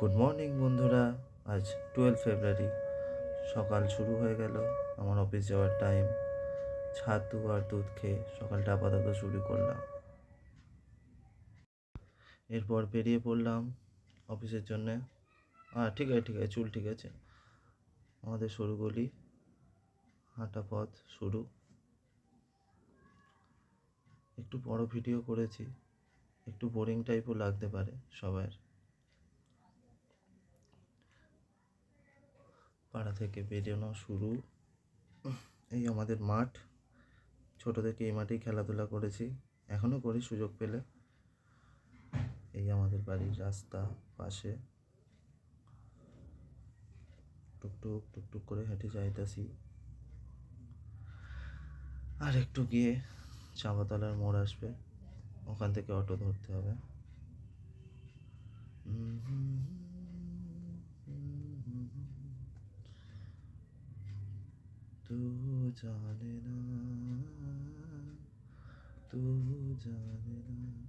Good morning বন্ধুরা। আজ twelve February সকাল শুরু হয়ে গেল। আমার অফিস যাওয়ার টাইম ছাতু আর দুধ খেয়ে সকালটা আপাতত শুরু করলাম। এরপর বেরিয়ে পড়লাম অফিসের জন্যে। হ্যাঁ ঠিক আছে ঠিক আছে, চুল ঠিক আছে। আমাদের সরু গলি। হাঁটা পথ শুরু। একটু বড় ভিডিও করেছি। একটু বোরিং টাইপও লাগতে পারে সবার পাড়া থেকে বেরোনো শুরু। এই আমাদের মাঠ। ছোট থেকে এই মাঠেই খেলাধুলা করেছি। এখনও করি সুযোগ পেলে। এই আমাদের বাড়ির রাস্তা পাশে। টুকটুক টুকটুক করে হেঁটে যাইতাছি। আর একটু গিয়ে চাঁপাতলার মোড় আসবে। ওখান থেকে অটো ধরতে হবে। তু জানে না, তু জানে না।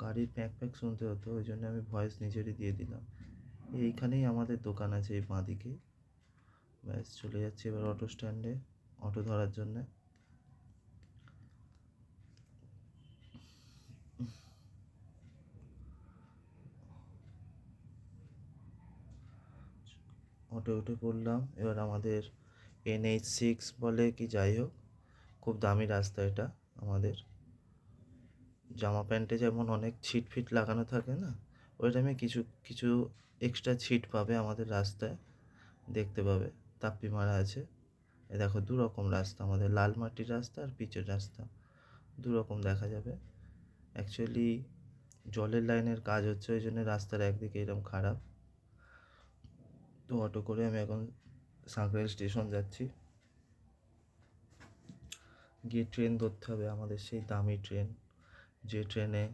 গাড়ির প্যাক প্যাক শুনতে হতো, ওই জন্য আমি ভয়েস নিজেরই দিয়ে দিলাম। এইখানেই আমাদের দোকান আছে এই বাঁদিকে। ব্যাস, চলে যাচ্ছি এবার অটো স্ট্যান্ডে অটো ধরার জন্যে। অটো উঠে পড়লাম এবার আমাদের এনএইচ সিক্স বলে কি যাই হোক, খুব দামি রাস্তা এটা আমাদের। জামা প্যান্টে যেমন অনেক ছিট ফিট লাগানো থাকে না, ওই টাইমে কিছু কিছু এক্সট্রা ছিট পাবে আমাদের রাস্তায়, দেখতে পাবে। তাপ্পি মারা আছে। এ দেখো দু রকম রাস্তা আমাদের, লাল মাটির রাস্তা আর পিচের রাস্তা। দু রকম দেখা যাবে। অ্যাকচুয়ালি জলের লাইনের কাজ হচ্ছে, ওই জন্য রাস্তার একদিকে এরকম খারাপ। তো অটো করে আমি এখন সাঁকরাইল স্টেশন যাচ্ছি। গিয়ে ট্রেন ধরতে হবে, আমাদের সেই দামি ট্রেন। যে ট্রেনে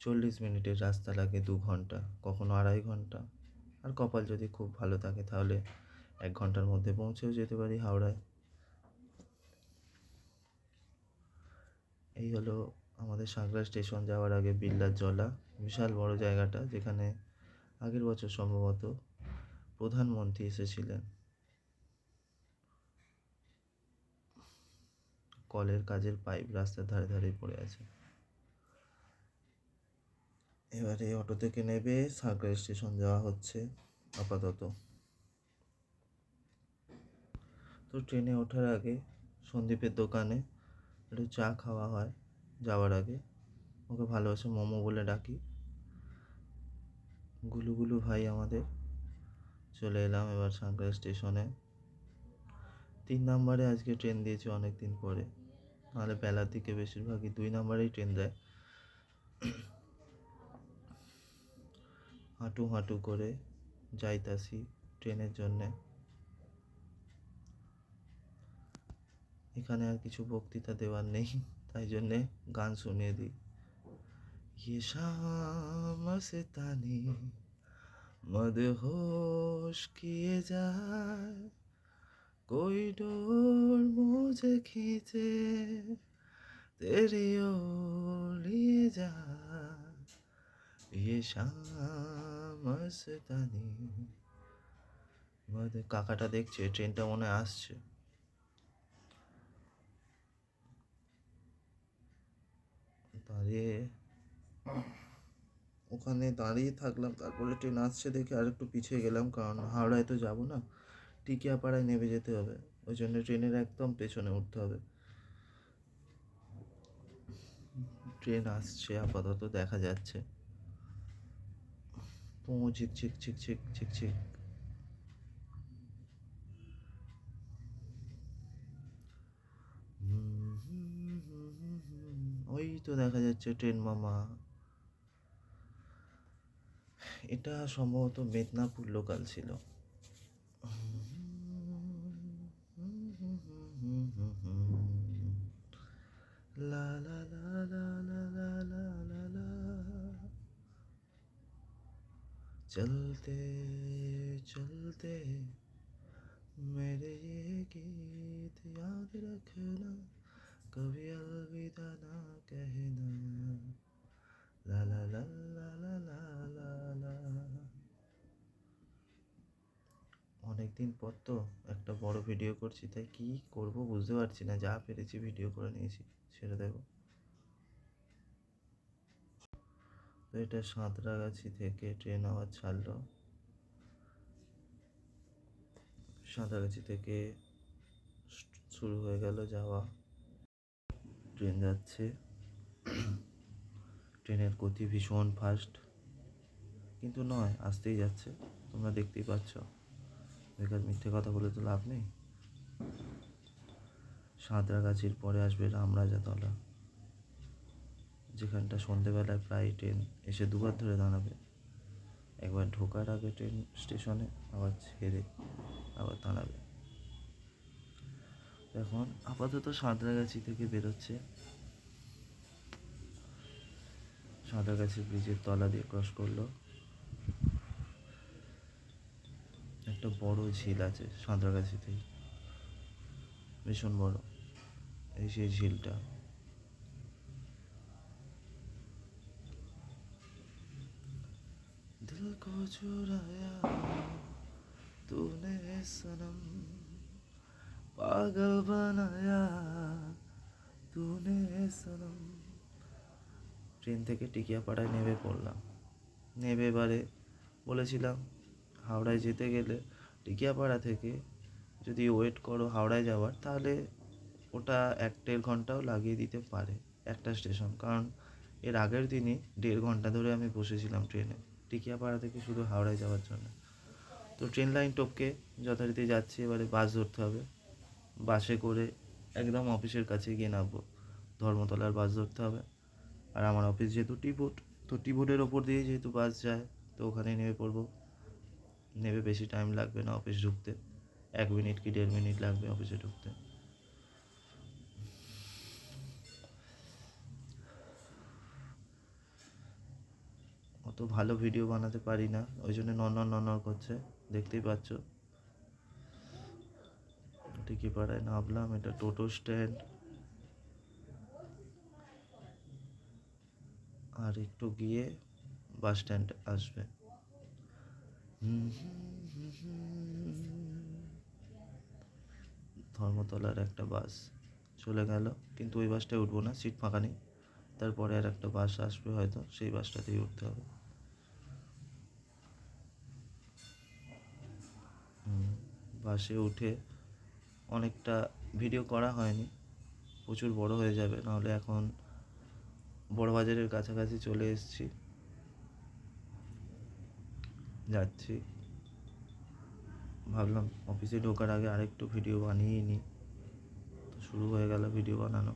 চল্লিশ মিনিটের রাস্তা লাগে দু ঘণ্টা, কখনো আড়াই ঘণ্টা। আর কপাল যদি খুব ভালো থাকে, তাহলে এক ঘণ্টার মধ্যে পৌঁছেও যেতে পারি হাওড়ায়। এই হলো আমাদের সাঁকড়া স্টেশন যাওয়ার আগে বিল্লার জলা, বিশাল বড় জায়গাটা, যেখানে আগের বছর সম্ভবত প্রধানমন্ত্রী এসেছিলেন। কলের কাজের পাইপ রাস্তার ধারে ধারে পড়ে আছে। এবারে অটো থেকে নেবে সাঁকড়া স্টেশন যাওয়া হচ্ছে আপাতত। তো ট্রেনে ওঠার আগে সন্দীপের দোকানে একটু চা খাওয়া হয় যাওয়ার আগে। ওকে ভালোবাসে মোমো বলে ডাকি। গুলু গুলু ভাই আমাদের। চলে এলাম এবার সাঁকড়া স্টেশনে। তিন নম্বরে আজকে ট্রেন দিয়েছে অনেক দিন পরে। নাহলে বেলার দিকে বেশিরভাগই দুই নম্বরেই ট্রেন দেয় হাঁটু হাঁটু করে যাইতাছি ট্রেনের জন্যে এখানে আর কিছু বক্তৃতা দেওয়ার নেই তাই জন্যে গান শুনিয়ে দিই ये शाम मस्तानी मदहोश किए जाए कोई डोर मुझे खींचे तेरी ओर लिए जाए ये शाम मस्तानी মদ কাকাটা দেখছে ট্রেনটা মনে হয় আসছে দাঁড়িয়ে ওখানে দাঁড়িয়ে থাকলাম তারপরে ট্রেন আসছে দেখে আর একটু পিছিয়ে গেলাম কারণ হাওড়ায় তো যাবো না টিকিয়াপাড়ায় নেমে যেতে হবে। ওই জন্য ট্রেনের একদম পেছনে উঠতে হবে। ট্রেন আসছে, আপাতত দেখা যাচ্ছে। ঝিক ঝিক ঝিক ঝিক ঝিক ঝিক। ওই তো দেখা যাচ্ছে ট্রেন মামা। এটা সম্ভবত মেদিনীপুর লোকাল ছিল। করছি, তাই কী করব বুঝতে পারছি না, যা পেরেছি ভিডিও করে নিয়েছি ছেড়ে দেবো তো এটা সাঁতরাগাছি থেকে ট্রেন আবার ছাড়লো। সাঁতরাগাছি থেকে শুরু হয়ে গেল যাওয়া। ট্রেন যাচ্ছে। ট্রেনের গতি ভীষণ ফাস্ট কিন্তু নয়, আসতেই যাচ্ছে। তোমরা দেখতেই পাচ্ছ। বেকার মিথ্যে কথা বলে তো লাভ নেই। সাঁতরাগাছির পরে আসবে রামরাজাতলা। যেখানটা সন্ধেবেলায় প্রায় ট্রেন এসে দুবার ধরে দাঁড়াবে। একবার ঢোকার আগে ট্রেন স্টেশনে, আবার ছেড়ে আবার দাঁড়াবে। এখন আপাতত সাঁতরাগাছি থেকে বেরোচ্ছে। সাঁতরাগাছি ব্রিজের তলা দিয়ে ক্রস করল। একটা বড় ঝিল আছে সাঁতরাগাছিতেই। ভীষণ বড় এই সেই ঝিলটা। দিল কো চুরায়া সনম, পাগল বানায়া সনম। ট্রেন থেকে টিকিয়াপাড়ায় নেমে পড়লাম। নেমে এবারে বলেছিলাম, হাওড়ায় যেতে গেলে টিকিয়াপাড়া থেকে যদি ওয়েট করো হাওড়ায় যাওয়ার, তাহলে ওটা এক দেড় ঘন্টাও লাগিয়ে দিতে পারে একটা স্টেশন কারণ এর আগের দিনই দেড় ঘণ্টা ধরে আমি বসেছিলাম ট্রেনে, টিকিয়াপাড়া থেকে শুধু হাওড়ায় যাওয়ার জন্য। তো ট্রেন লাইন টপকে যথারীতি যাচ্ছি, এবারে বাস ধরতে হবে। বাসে করে একদম অফিসের কাছে গিয়ে নামবো। ধর্মতলার বাস ধরতে হবে। আর আমার অফিস যেহেতু টিবোট তো টিবোটের ওপর দিয়ে যেহেতু বাস যায়, তো ওখানেই নেমে পড়ব। নেমে বেশি টাইম লাগবে না অফিস ঢুকতে। এক মিনিট কি দেড় মিনিট লাগবে অফিসে ঢুকতে? অত ভালো ভিডিও বানাতে পারি না, ওই জন্য নন নন করছে, দেখতেই পাচ্ছ। টিকি পাড়ায় নামলাম, এটা টোটো স্ট্যান্ড। আর একটু গিয়ে বাস স্ট্যান্ড আসবে। ধর্মতলার একটা বাস চলে গেল। কিন্তু ওই বাসটায় উঠবো না, সিট ফাঁকা নেই। তারপরে আর একটা বাস আসবে হয়তো, সেই বাসটাতেই উঠতে হবে। বাসে উঠে অনেকটা ভিডিও করা হয়নি। প্রচুর বড় হয়ে যাবে, নাহলে এখন বড় বাজারের কাছাকাছি চলে এসেছি। যাচ্ছি। ভাবলাম অফিসে ঢোকার আগে আরেকটু ভিডিও বানিয়ে নিই। তো শুরু হয়ে গেল ভিডিও বানানো।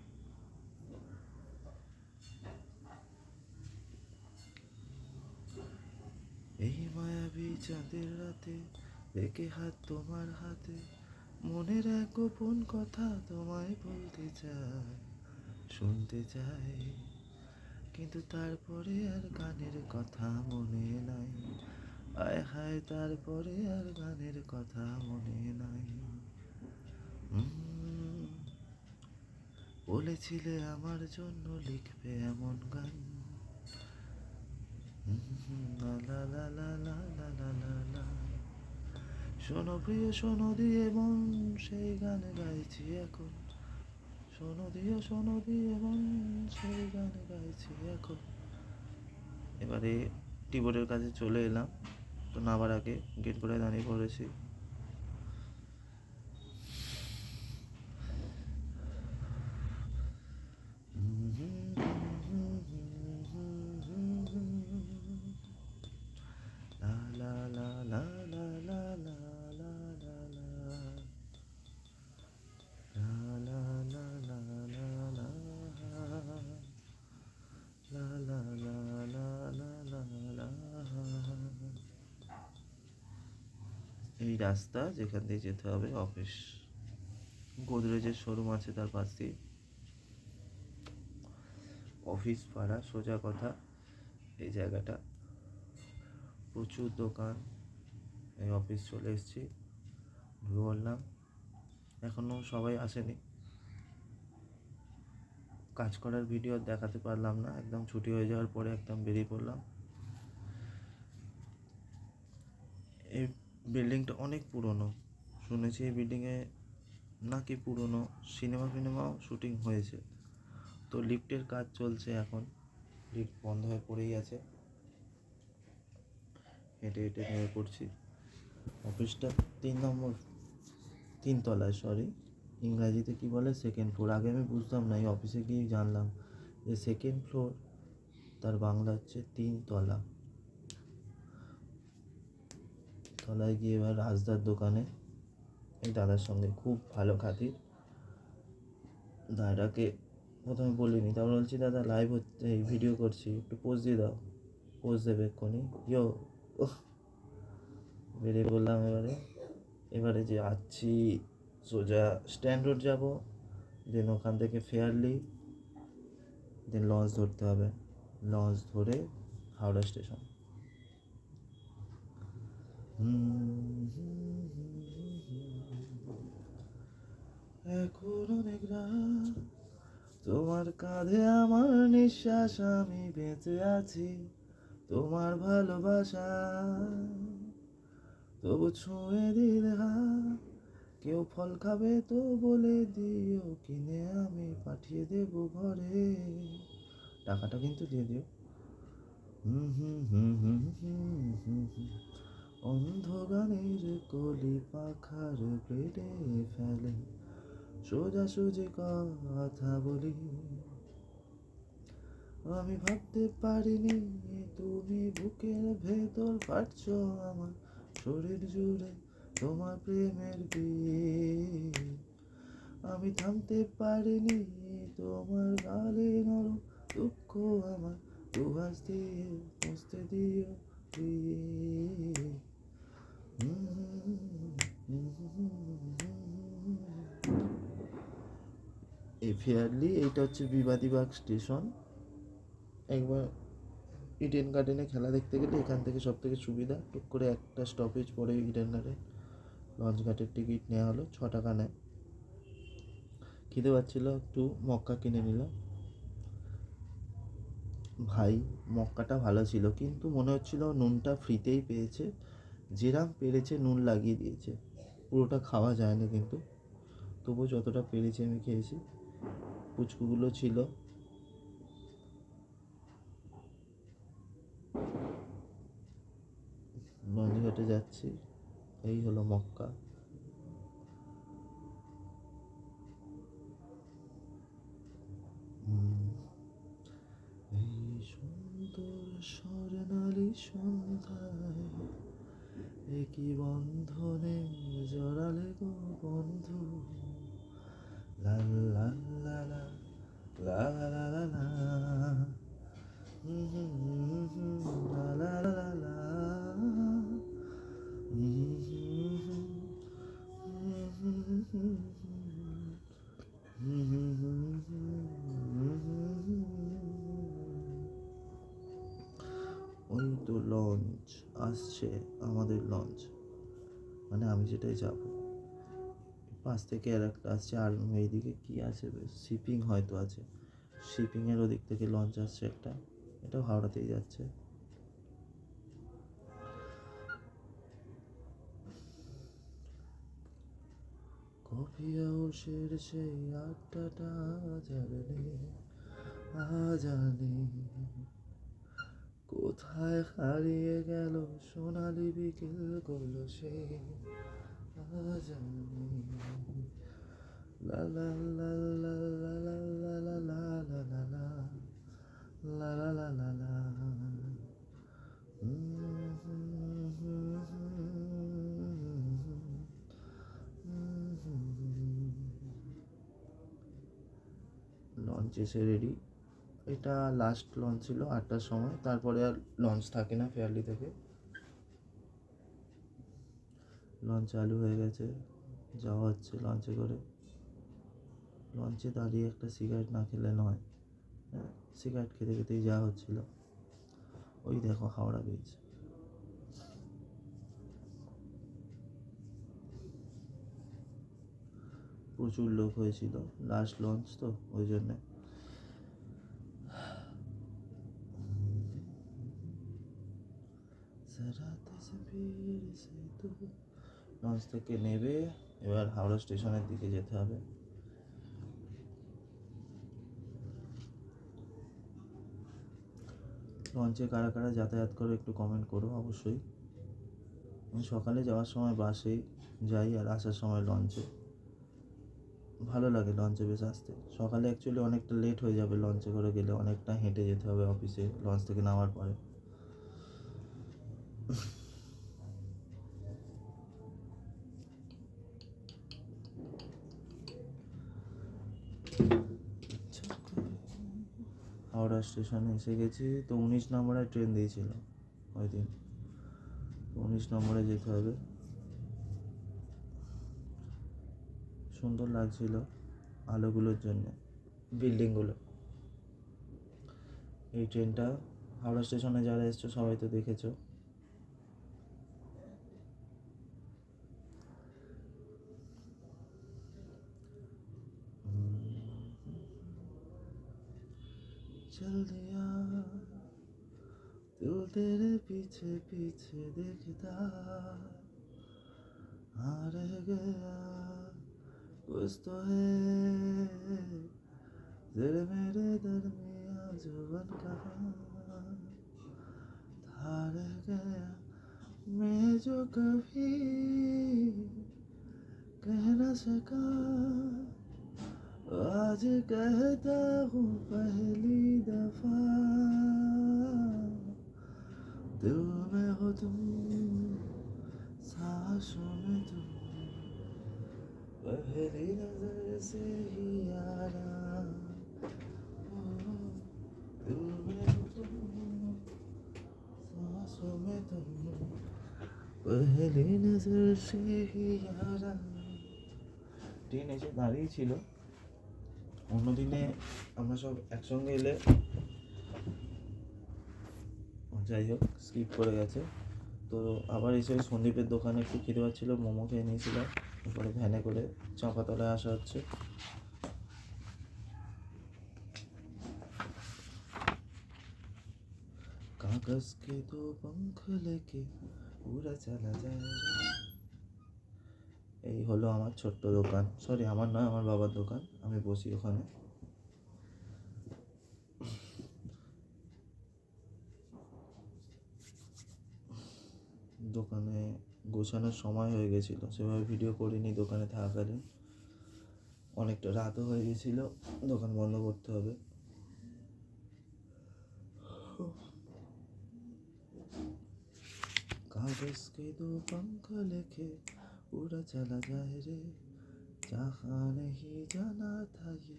এই মায়াবী চাঁদের রাতে রেখে হাত তোমার হাতে, মনের এক গোপন কথা তোমায় বলতে চাই, শুনতে চাই। কিন্তু তারপরে আর গানের কথা মনে নাই। আয় হায়, তারপরে আর গানের কথা মনে নাই। বলেছিলে আমার জন্য লিখবে এমন গান। শোনো প্রিয়, শোনো দিয়ে মন, সেই গান গাইছি এখন। শোনো দিয়ে শোনো দিয়ে মন, সেই গান গাইছি এখন। এবারে টিবোর্ডের কাছে চলে এলাম। নামার আগে গেট করে দাঁড়িয়ে পড়েছি। এই রাস্তা যেখান দিয়ে যেতে হবে অফিস গোদরেজের শোরুম আছে তার পাশ অফিস পাড়া সোজা কথা, এই জায়গাটা। প্রচুর দোকান, এই অফিস চলে এসেছি পড়লাম এখনও সবাই আসেনি। কাজ করার ভিডিও দেখাতে পারলাম না, একদম ছুটি হয়ে যাওয়ার পরে একদম বেরিয়ে পড়লাম। এই বিল্ডিংটা অনেক পুরনো। শুনেছি এই বিল্ডিংয়ে নাকি পুরনো সিনেমা ফিনেমাও শুটিং হয়েছে। তো লিফটের কাজ চলছে এখন। লিফট বন্ধ হয়ে পড়েই আছে। হেঁটে হেঁটে নেমে পড়ছি অফিসটা তিন নম্বর তিনতলায় সরি ইংরাজিতে কি বলে? সেকেন্ড ফ্লোর আগে আমি বুঝতাম না, এই অফিসে গিয়েই জানলাম যে সেকেন্ড ফ্লোর তার বাংলা হচ্ছে তিনতলা তলায় গিয়ে এবার রাজদার দোকানে এই দাদার সঙ্গে খুব ভালো খাতির। দাদাকে প্রথমে বলিনি, তারপর বলছি, দাদা লাইভ হচ্ছে, এই ভিডিও করছি, একটু পোজ দিয়ে দাও পোজ দেবে এক্ষুনি। ইয়ো বেরিয়ে বললাম এবারে। এবারে যে আছি, সোজা স্ট্যান্ড রোড যাব দেন ওখান থেকে ফেয়ারলি দেন লঞ্চ ধরতে হবে। লঞ্চ ধরে হাওড়া স্টেশন এখন অনেক তোমার কাঁধে আমার নিঃশ্বাস, আমি বেঁচে আছি, তোমার ভালোবাসা। তবু ছুঁয়ে দিলে কেউ ফল খাবে তো বলে দিও, কিনে আমি পাঠিয়ে দেব ঘরে। টাকাটা কিন্তু দিয়ে দিও। হুম হুম হুম হুম হুম হুম হুম। অন্ধ গানের কলি পাখার পেটে ফেলে, সোজা সুজি কথা বলি। আমি ভাবতে পারিনি, তুমি বুকের ভেতর ফাটছ আমার শরীর জুড়ে তোমার প্রেমের বীজ আমি থামতে পারিনি, তোমার গালে নরম দুঃখ আমার দুহাস দিয়ে মুছতে দিও। ফেয়ারলি, এইটা হচ্ছে বিবাদীবাগ স্টেশন। একবার ইডেন গার্ডেনে খেলা দেখতে গেলে এখান থেকে সব থেকে সুবিধা, টুক করে একটা স্টপেজ পরে ইডেন গার্ডেন লঞ্চ ঘাটের টিকিট নেওয়া হলো, ছ টাকা নেয়। খিদে পাচ্ছিলো, একটু মক্কা কিনে নিলাম। ভাই, মক্কাটা ভালো ছিল, কিন্তু মনে হচ্ছিল নুনটা ফ্রিতেই পেয়েছে। যেরাম পেরেছে, নুন লাগিয়ে দিয়েছে। পুরোটা খাওয়া যায় না কিন্তু। তবু যতটা পেরেছি আমি খেয়েছি। পুচকুগুলো ছিল। লঞ্চঘাটে যাচ্ছি। এই হলো মক্কা। স্বর্ণালী সন্ধ্যায় একই বন্ধনে জড়ালে গো বন্ধু লা আসছে আমাদের লঞ্চ মানে আমি যেটাই যাব। পাশ থেকে আর একটা আসছে, আর এইদিকে কি আছে? শিপিং হয়তো আছে। শিপিংয়ের ওদিক থেকে লঞ্চ আসছে একটা। এটাও হাওড়াতেই যাচ্ছে। কফি হাউসের সেই আড্ডাটা জানলে আজানি কোথায় হারিয়ে গেল সোনালি বিকেলগুলো সে আজানি লা লা লা লা লা লা লা লা লা লা লা লা লা লা লা লা লঞ্চ এসে রেডি এটা লাস্ট লঞ্চ ছিল আটটার সময়, তারপরে আর লঞ্চ থাকে না ফেয়ারলি থেকে। লঞ্চ চালু হয়ে গেছে, যাওয়া হচ্ছে লঞ্চে করে। লঞ্চে দাঁড়িয়ে একটা সিগারেট না খেলে নয়। হ্যাঁ সিগারেট খেতে খেতেই যাওয়া হচ্ছিল। ওই দেখো হাওড়া ব্রিজ প্রচুর লোক হয়েছিল। লাস্ট লঞ্চ তো, ওই জন্যে। লঞ্চ থেকে নেবে, এবার হাওড়া স্টেশনের দিকে যেতে হবে। লঞ্চে কারা কারা যাতায়াত করো একটু কমেন্ট করো অবশ্যই। সকালে যাওয়ার সময় বাসেই যাই আর আসার সময় লঞ্চে। ভালো লাগে লঞ্চে বেশ আসতে। সকালে অ্যাকচুয়ালি অনেকটা লেট হয়ে যাবে লঞ্চে করে গেলে, অনেকটা হেঁটে যেতে হবে অফিসে লঞ্চ থেকে নামার পরে। হাওড়া স্টেশনে এসে গেছি। তো উনিশ নম্বরে ট্রেন দিয়েছিল ওই দিন উনিশ নম্বরে যেতে হবে। সুন্দর লাগছিল আলোগুলোর জন্য, বিল্ডিংগুলো। এই ট্রেনটা হাওড়া স্টেশনে যারা এসছো সবাই তো দেখেছ। चल दिया। दिल तेरे पीछे पीछे देखता। आ रह गया। कुछ तो है। दिल मेरे दरमिया जुबन कहा था रह गया। मैं जो कभी कह न सका। आज कहता हूँ पहली दफा दिल में हो तुम सांसों में तुम पहली नजर से ही यारा ओ, दिल में हो तुम सांसों में तुम पहली नजर से ही यारा ট্রেন এসে দাঁড়িয়ে ছিল অন্যদিনে আমরা সব একসঙ্গে এলে ও, যাই হোক স্কিপ করে গেছে তো আবার এসে ওই সন্দীপের দোকানে একটু খেতে পাচ্ছিলো মোমো খেয়ে নিয়েছিলাম তারপরে ভ্যানে করে চাঁপাতলায় আসা হচ্ছে कागज के दो पंख लेके उड़ा चला যায় এই হলো আমার ছোট্ট দোকান সরি আমার নয় আমার বাবার দোকান আমি বসি ওখানে দোকানে গোছানোর সময় হয়ে গেছিল সেভাবে ভিডিও করিনি দোকানে থাকাকালীন অনেকটা রাতও হয়ে গেছিল দোকান বন্ধ করতে হবে कागज के दो पंख लेके उड़ा चला जाए रे जहाँ नहीं जाना था ये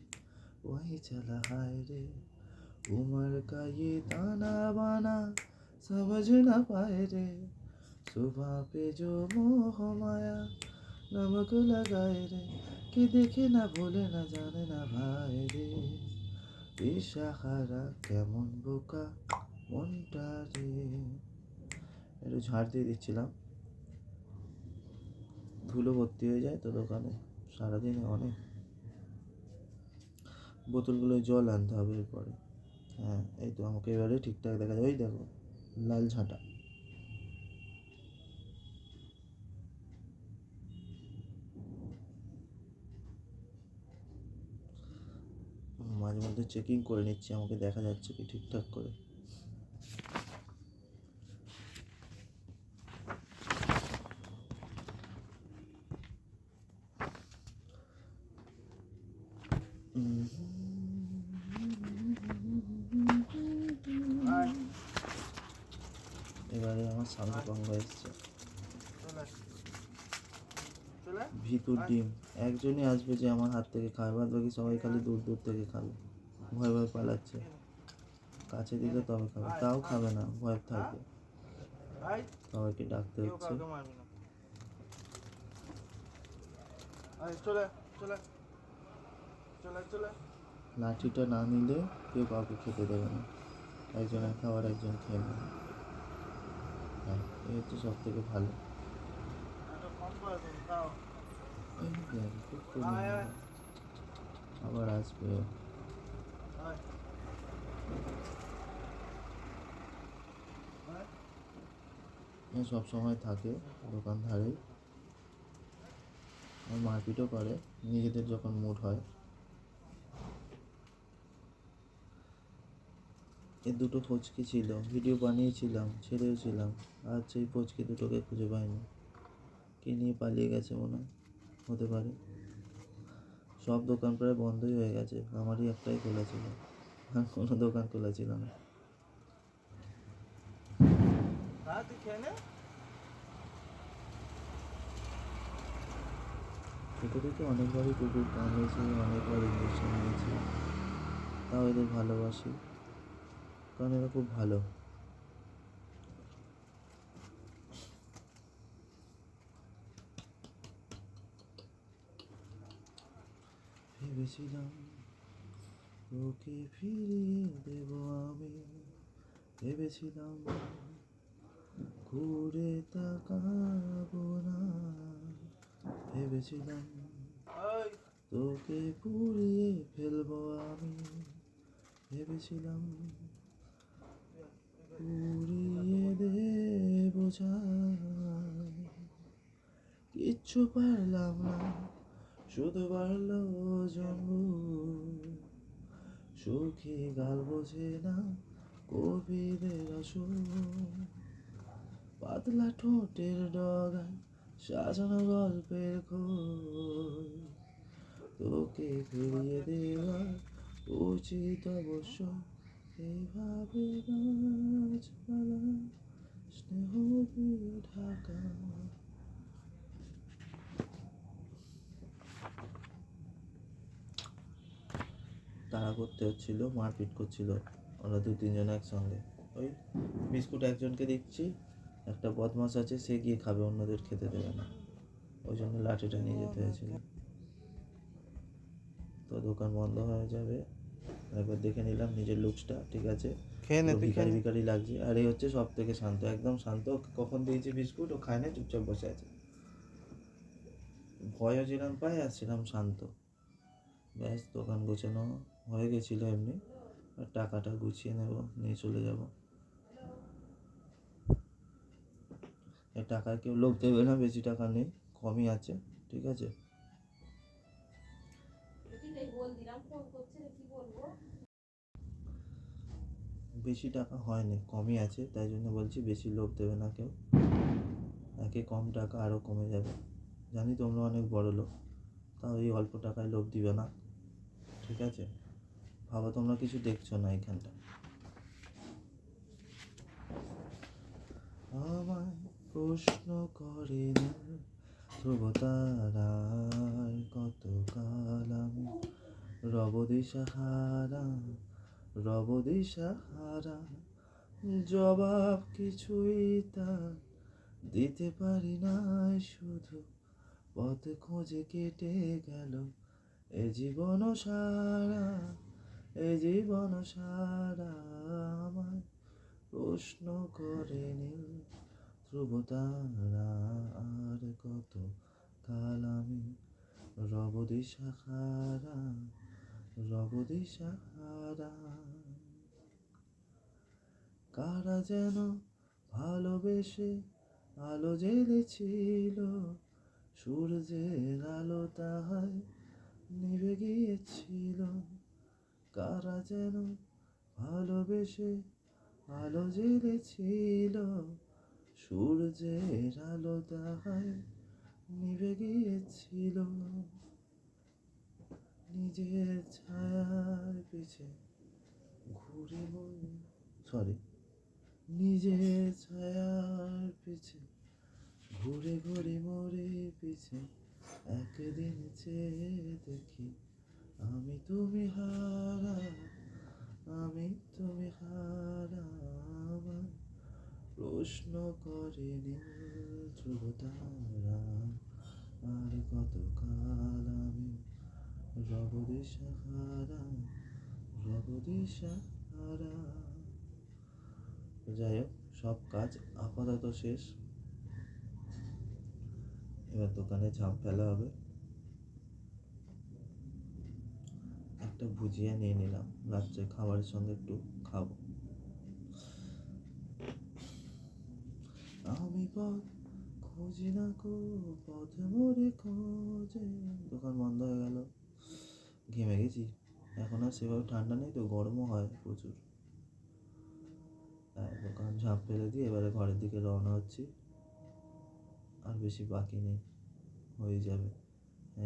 वहीं चला हाय रे उम्र का ये ताना बाना समझ ना पाए रे सुबह पे जो मोह माया नमक लगाए रे कि देखे ना भूले ना जाने ना भाई रे ইশাহারা কেমন বোকা মনটা রে একটু ঝাড় দিয়ে দিচ্ছিলাম ধুলো ভর্তি হয়ে যায় তো দোকানে সারাদিনে অনেক। বোতলগুলো জল আনতে হবে এরপরে। হ্যাঁ এই তো আমাকে এবারে ঠিকঠাক দেখা যায়। ওই দেখো, লাল ঝাঁটা। মাঝে মধ্যে চেকিং করে নিচ্ছি, আমাকে দেখা যাচ্ছে কি ঠিকঠাক করে। এবারে আমার সামনে গঙ্গা এসছে। ভিতুর ডিম। একজনই আসবে যে আমার হাত থেকে খাবে বাদ বাকি সবাই খালি দূর দূর থেকে খাবে। ভয় ভয় পালাচ্ছে। কাছে দিলে তবে খাবে। তাও খাবে না, ভয় থাকবে সবাইকে ডাকতে হচ্ছে। চলে চলে। লাঠিটা না নিলে কেউ কাউকে খেতে দেবে না। একজনের খাবার একজন খেয়ে নেবে। হ্যাঁ এই হচ্ছে সব থেকে ভালো। আবার আসবে। সব সময় থাকে দোকান ধারে মারপিটও করে। নিজেদের যখন মুড হয়। এ দুটো ফচকে ছিল ভিডিও বানিয়েছিলাম ছেড়েওছিলাম আর সেই ফচকে দুটোকে খুঁজে পাইনি। কে নিয়ে পালিয়ে গেছে মনে হয় হতে পারে? সব দোকান প্রায় বন্ধই হয়ে গেছে আমারই একটাই খোলা ছিল। আর কোনো দোকান খোলা ছিল না। ছোটো থেকে অনেকবারই কুকুর কামড়েছে অনেকবার ইঞ্জেকশন নিয়েছি। তাও এদের ভালোবাসি। কারণ এরা খুব ভালো। ভেবেছিলাম তোকে ফিরিয়ে দেব আমি। ভেবেছিলাম ঘুরে তাকাবো না। ভেবেছিলাম তোকে পুড়িয়ে ফেলব আমি। ভেবেছিলাম পুড়িয়ে দেবো। কিচ্ছু পারলাম না, শুধু পারল জম্বু সুখী গাল বোঝে না কবিদের আসল। পাতলা ঠোঁটের ডগায় সাজানো গল্পের খোল তোকে ফিরিয়ে দেওয়া উচিত অবশ্য এইভাবে গাছপালা, স্নেহ দিয়ে ঢাকা। তাড়া করতে হচ্ছিল, মারপিট করছিল ওরা দু তিনজন একসঙ্গে। ওই বিস্কুট একজনকে দিচ্ছি, একটা বদমাস আছে, সে গিয়ে খাবে, অন্যদের খেতে দেবে না। ওই জন্য লাঠিটা নিয়ে যেতে হয়েছিল। তো দোকান বন্ধ হয়ে যাবে। একবার দেখে নিলাম নিজের লুকসটা ঠিক আছে? খেয়ে নে তুই ভিখারি ভিখারি লাগছে। আর এই হচ্ছে সব থেকে শান্ত একদম শান্ত। কখন দিয়েছি বিস্কুট? ও খায় না চুপচাপ বসে আছে। ভয়ও যেরকম পায় আর সেরকম শান্ত। ব্যাস দোকান গোছানো হয়ে গেছিল এমনি। আর টাকাটা গুছিয়ে নেব নিয়ে চলে যাব। এ টাকা কেউ লোক দেবে না বেশি টাকা নেই কমই আছে ঠিক আছে? বেশি টাকা হয়নি, কমই আছে, তাই জন্য বলছি বেশি লোভ দেবে না কেউ। একে কম টাকা আরও কমে যাবে। জানি তোমরা অনেক বড় লোক, তাও এই অল্প টাকায় লোভ দিবে না। ঠিক আছে? ভাবো তোমরা কিছু দেখছ না এখানটা। আমায় প্রশ্ন করে না কত কাল আমি রব দিশাহারা, জবাব কিছুই তা দিতে পারি না শুধু পথ খোঁজে কেটে গেল এ জীবন সারা, এ জীবন সারা আমায় প্রশ্ন করে নীল ধ্রুব তারা আর কত কাল আমি রব দিশাহারা রব দিশাহারা। কারা যেন ভালোবেসে আলো জ্বেলেছিল সূর্যের আলো তাহায় নিভে গিয়েছিল। কারা যেন ভালোবেসে আলো জ্বেলেছিল সূর্যের আলো তাহায় নিভে গিয়েছিল। নিজের ছায়ার পিছে ঘুরে সরি নিজের ছায়ার পিছে, ঘুরে ঘুরে মরে পিছে, একদিন চেয়ে দেখি, আমি তুমি হারা, আমি তুমি হারা প্রশ্ন করে নীল ধ্রুব তারা, আর কত কাল আমি রব দিশাহারা রব দিশাহারা যাই হোক, সব কাজ আপাতত শেষ। এবার দোকানে ঝাঁপ ফেলা হবে। একটা ভুজিয়া নিয়ে নিলাম। রাত্রে খাবারের সঙ্গে একটু খাব। আমি পথ খুঁজি না কো পথে মোরে খোঁজে। দোকান বন্ধ হয়ে গেল। ঘেমে গেছি। এখন আর সেভাবে ঠান্ডা নেই তো, গরমও হয় প্রচুর। ঝাঁপ ফেলে দিয়ে এবারে ঘরের দিকে রওনা হচ্ছি। আর বেশি বাকি নেই হয়ে যাবে।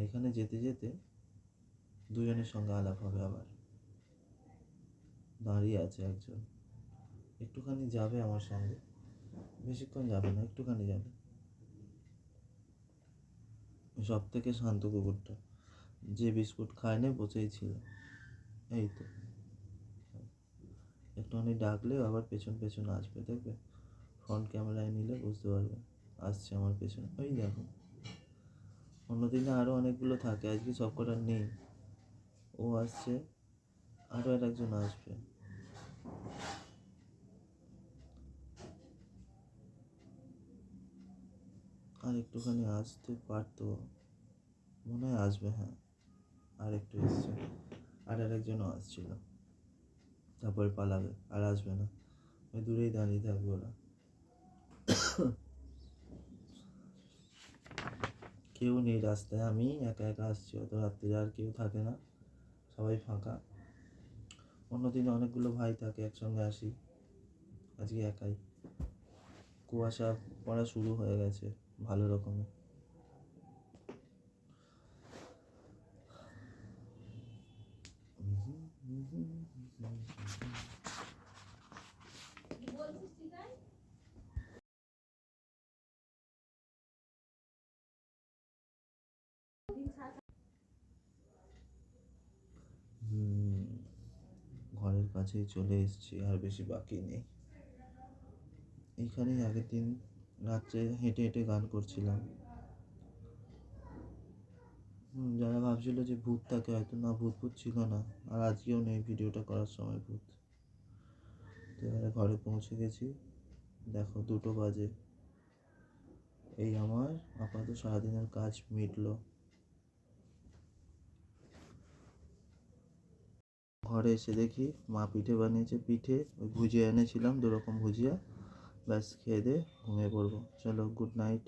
এখানে যেতে যেতে দুজনের সঙ্গে আলাপ হবে আবার। দাঁড়িয়ে আছে একজন। একটুখানি যাবে আমার সঙ্গে। বেশিক্ষণ যাবে না, একটুখানি যাবে। সব থেকে শান্ত কুকুরটা। যে বিস্কুট খায় না বসেই ছিল। এই তো। একটুখানি ডাকলে আবার পেছন পেছন আসবে, দেখবে? ফ্রন্ট ক্যামেরায় নিলে বুঝতে পারবে, আসছে আমার পেছনে। ওই দেখো। অন্যদিনে আরও অনেকগুলো থাকে, আজকে সব কটা নেই। ও আসছে আরও আর একজন আসবে। আর একটুখানি আসতে পারতো, মনে হয় আসবে হ্যাঁ। আর একটু এসছে আর আর আরেকজনও আসছিল। তারপরে পালাবে আর আসবে না। ওই দূরেই দাঁড়িয়ে থাকব ওরা। কেউ নেই রাস্তায় আমি একা একা আসছি। অত রাত্রে আর কেউ থাকে না সবাই ফাঁকা। অন্যদিন অনেকগুলো ভাই থাকে একসঙ্গে আসি। আজকে একাই। কুয়াশা পড়া শুরু হয়ে গেছে ভালো রকমের হুম, কাছেই চলে এসেছি, আর বেশি বাকি নেই। এইখানেই আগের দিন রাত্রে হেঁটে হেঁটে গান করছিলাম। যারা ভাবছিল যে ভূত থাকে হয়তো না, ভূত ভূত ছিল না, আর আজকেও নেই ভিডিওটা করার সময় ভূত। তো এবারে ঘরে পৌঁছে গেছি। দেখো দুটো বাজে। এই আমার আপাতত সারাদিনের কাজ মিটলো। ঘরে এসে দেখি মা পিঠে বানিয়েছে পিঠে, ওই ভুজিয়া এনেছিলাম দু রকম ভুজিয়া। ব্যাস খেয়ে দিয়ে ঘুমিয়ে পড়ব। চলো গুড নাইট